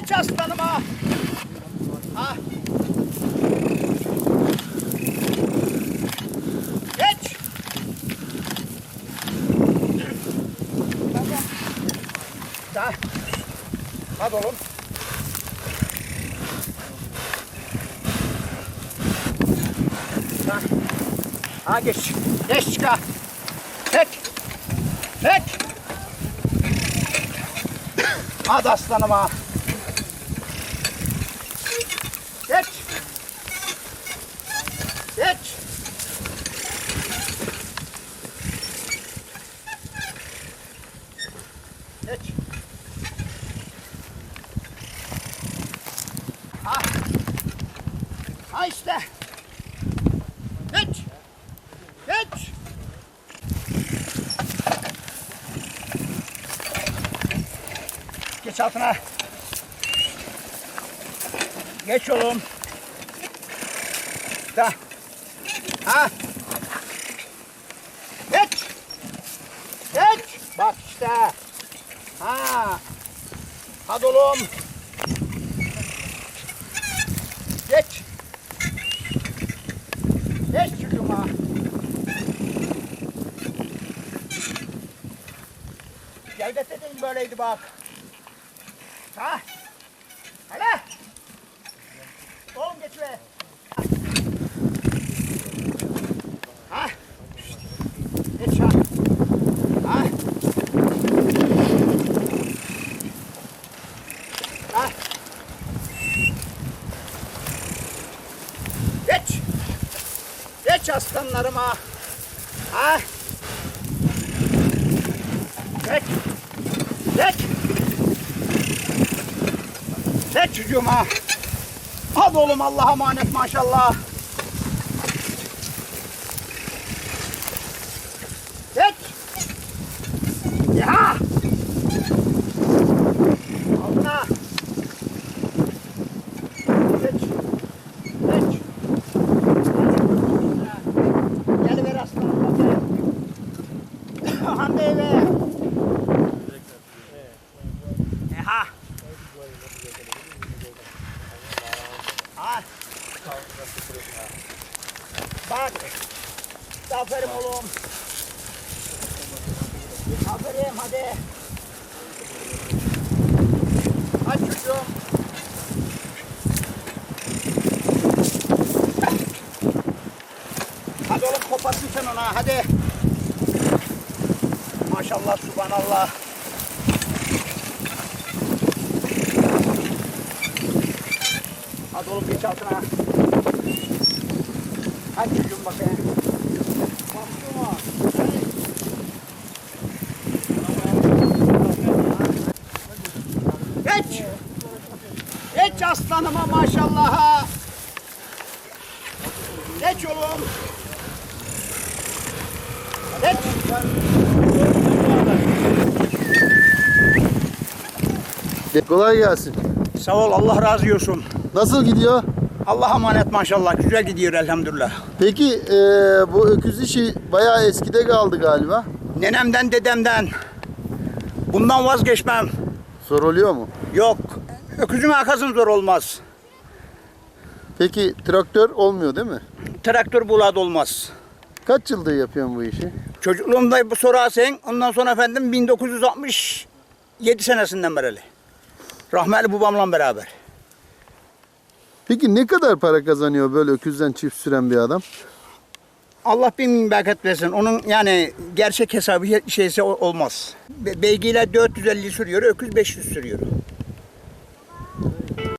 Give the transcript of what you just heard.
Geç aslanım ha. Ha. Geç. Tamam. Da. Hadi oğlum. Ha. Ha geç. Geç çıkar. Tek. Tek. Hadi aslanım ha. Geç altına. Geç oğlum. Da. Ha. Geç. Geç. Bak işte. Ha. Hadi oğlum. Geç. Geç çocuğum ha. Cevdet dedin böyleydi bak. Ha? Hele. Oğlum geç be. Ha? Geç ha. Geç. Geç ha. Geç. Geç çocuğum ha. Hadi oğlum Allah'a emanet maşallah. Geç. Ya. Altına. Geç. Geç. Geliver aslanım hadi. Hande eve. Eha. Ha. Bak. Aferin oğlum. Aferin hadi. Hadi çocuğum. Hadi oğlum koparsın sen ona hadi. Maşallah subhanallah. Hadi oğlum geç altına. Hadi çocuğum bakayım. Geç. Geç aslanıma maşallah. Geç oğlum. Geç. Kolay gelsin. Sağ ol Allah razı olsun. Nasıl gidiyor? Allah emanet maşallah. Güzel gidiyor elhamdülillah. Peki eee, bu öküz işi bayağı eskide kaldı galiba. Nenemden dedemden. Bundan vazgeçmem. Zor oluyor mu? Yok. Öküzün arkasın zor olmaz. Peki traktör olmuyor değil mi? Traktör bulat olmaz. Kaç yıldır yapıyorsun bu işi? Çocukluğumda bu sorarsan ondan sonra efendim 1967 senesinden beri. Rahmetli babamla beraber. Peki ne kadar para kazanıyor böyle öküzden çift süren bir adam? Allah bin bereket versin. Onun yani gerçek hesabı şeysi olmaz. Be- Beygiyle 450 sürüyor, öküz 500 sürüyor.